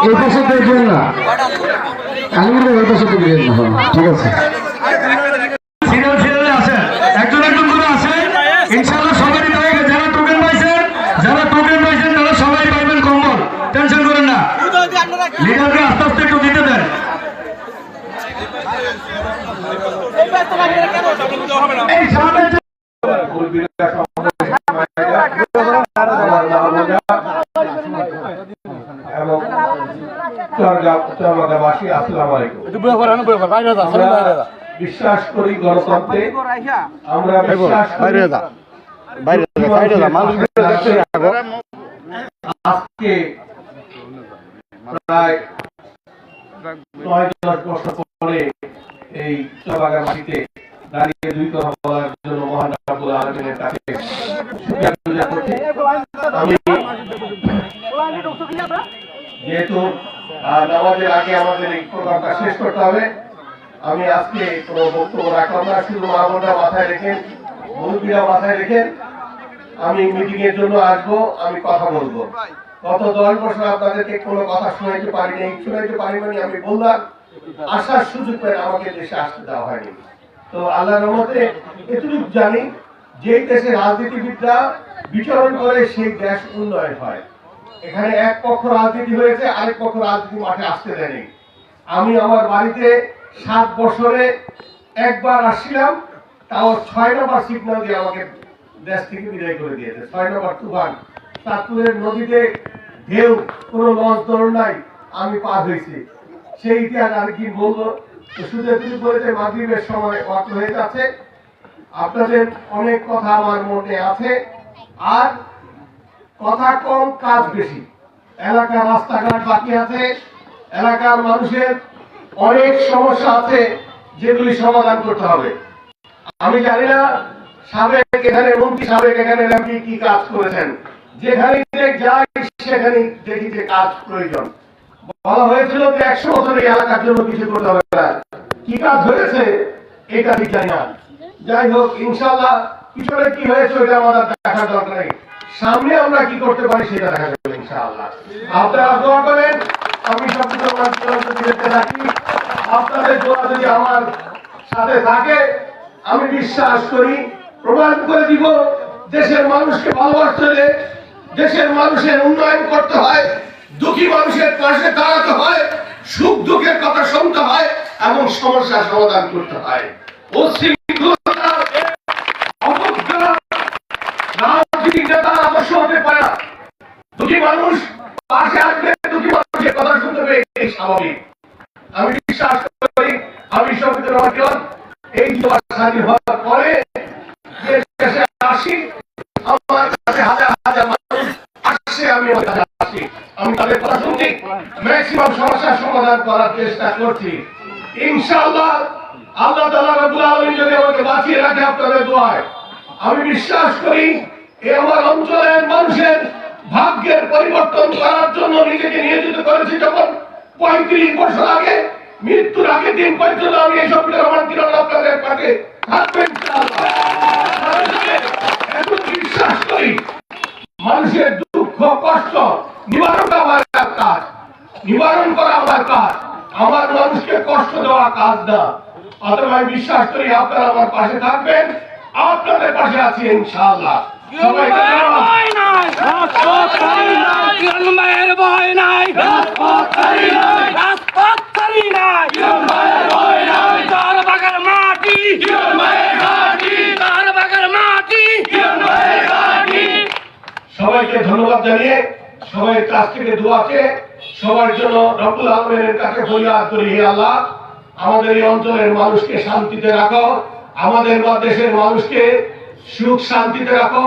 এই পাশে দেখবেন না। আলমিনের ওই পাশে দেখবেন না। হ্যাঁ, ঠিক আছে। লিডারকে আস্তে আস্তে একটু দেন। এই সামনে যে এবং চরগাবাসী আসসালামু আলাইকুম। বিশ্বাস করি গণতন্ত্রে আমরা বিশ্বাস করি আজকে প্রায় নয় দশ বছর পরে এই চরবাগার মাটিতে দাঁড়িয়ে দুই কথা বলার জন্য মহান রাবুল আলমিনের কাছে শুকরিয়া গুজার করছি। আমি যেহেতু নামাজের আগে আমাদের এই প্রোগ্রামটা শেষ করতে হবে। আমি আজকে কোনো বক্তব্য রাখলাম না, শুধু মাহমুদা মাথায় রেখেন মুরব্বীরা মাথায় রেখেন আমি মিটিং এর জন্য আসব, আমি কথা বলব। গত দশ বছর আপনাদেরকে কোনো কথা শোনাইতে পারিনি শোনাইতে পারিনি মানে আমি বললাম, আসার সুযোগ পেয়ে আমাকে দেশে আসতে দেওয়া হয়নি। তো আল্লাহর রহমতে এটুকু জানি, যেই দেশে রাজনীতিবিদরা বিচরণ করে, সেই দেশ উন্নয়ন হয়। এখানে এক পক্ষ রাজনীতি হয়েছে, আরেক পক্ষ রাজনীতি মাঠে আসতে দেয়নি। আমি আমার বাড়িতে সাত বছরে একবার আসছিলাম, তাও ছয় নম্বর সিগন্যাল দিয়ে আমাকে দেশ থেকে বিদায় করে দিয়েছে। ছয় নম্বর তুফান। চাঁদপুরের নদীতে ঢেউ, কোনো লঞ্চ দৌড় নাই, আমি পার হয়েছি। সেই ইতিহাস আর কি বলব? তো বলেছে মাগরীবের সময় অর্থ হয়ে যাচ্ছে। আপনাদের অনেক কথা আমার মনে আছে। আর কথা কম, কাজ বেশি। এলাকার রাস্তাঘাট বাকি আছে, এলাকার মানুষের অনেক সমস্যা আছে, যেগুলি সমাধান করতে হবে। আমি জানি না সাবেক এখানে মন্ত্রী, সাবেক এখানে এমপি কি কাজ করেছেন। যেখানে যাই সেখানে দেখি যে কাজ প্রয়োজন। বলা হয়েছিল যে একশো বছর এই এলাকার জন্য কিছু করতে হবে কি কাজ হয়েছে, এটা ঠিক জানি না। যাই হোক ইনশাল্লাহ পিছনে কি হয়েছে, ওইটা আমাদের দেখার দরকার নেই। সামনে আমরা কি করতে পারি সেটা দেখা যাবে ইনশাআল্লাহ। আপনারা দোয়া করেন, আমি সবকিছু দিতে থাকি আপনাদের দোয়া যদি আমার সাথে থাকে, আমি বিশ্বাস করি, প্রমাণ করে দিব, দেশের মানুষকে ভালোবাসতে দেশের মানুষের উন্নয়ন করতে হয়, দুঃখী মানুষের পাশে দাঁড়াতে হয়, সুখ দুঃখের কথা শুনতে হয় এবং সমস্যা সমাধান করতে হয় উশৃঙ্খলতা অবজ্ঞা রাজনীতিক নেতা আদর্শ হতে পারে না দুঃখী মানুষ পাশে আসবে দুঃখী মানুষের কথা শুনতে হবে এটাই স্বাভাবিক আমি বিশ্বাস করি আমি সবিত রহমান এই স্বাধীন হওয়ার পরে দেশে আসি, আমার কাছে হাজার হাজার মানুষ আসছে আমি আসি। আমি তাদের কথা শুনছি ম্যাক্সিমাম সমস্যার সমাধান করার চেষ্টা করছি। ইনশাআল্লাহ, আল্লাহ তাআলা রব্বুল আলামিন যদি আমাকে বাঁচিয়ে রাখে আপনাদের দোয়ায়, আমি বিশ্বাস করি এই আমার অঞ্চলের মানুষের ভাগ্যের পরিবর্তন করার জন্য নিজেকে নিয়োজিত করেছি যখন পঁয়ত্রিশ বছর আগে, মৃত্যুর আগে দিন পর্যন্ত আমি এই সব রহমান কিরণ আপনাদের থাকবেন এখন বিশ্বাস করি, মানুষের দুঃখ, কষ্ট নিবারণ আমার কাজ, নিবারণ করা আমার কাজ, আমার মানুষকে কষ্ট দেওয়া কাজ না। অতএব আমি বিশ্বাস করি আপনারা আমার পাশে থাকবেন, আপনাদের পাশে আছি ইনশাআল্লাহ। মায়ের ভয় নাই রাজপথ ছাড়ি নাই চার বাগার মাটি চার বাগার মাটি সবাইকে ধন্যবাদ জানিয়ে সবাই কাছ থেকে দোয়াকে সবার জন্য রব্বুল আলমের কাছে ফরিয়াদ করি, হে আল্লাহ। আমাদের এই অঞ্চলের মানুষকে শান্তিতে রাখো, আমাদের বা দেশের মানুষকে সুখ শান্তিতে রাখো।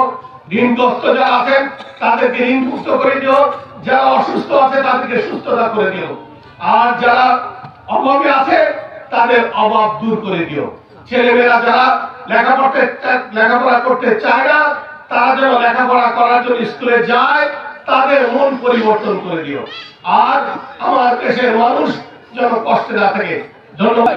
ঋণগ্রস্ত যারা আছেন, তাদেরকে ঋণ মুক্ত করে দিও। যারা অসুস্থ আছে, তাদেরকে সুস্থতা করে দিও। আর যারা অভাবে আছে, তাদের অভাব দূর করে দিও। ছেলেমেয়েরা যারা লেখাপড়তে লেখাপড়া করতে চায় না তারা যেন লেখাপড়া করার জন্য স্কুলে যায়, তাদের মন পরিবর্তন করে দিও। আর আমার দেশের মানুষ যেন কষ্টে না থাকে। ধন্যবাদ।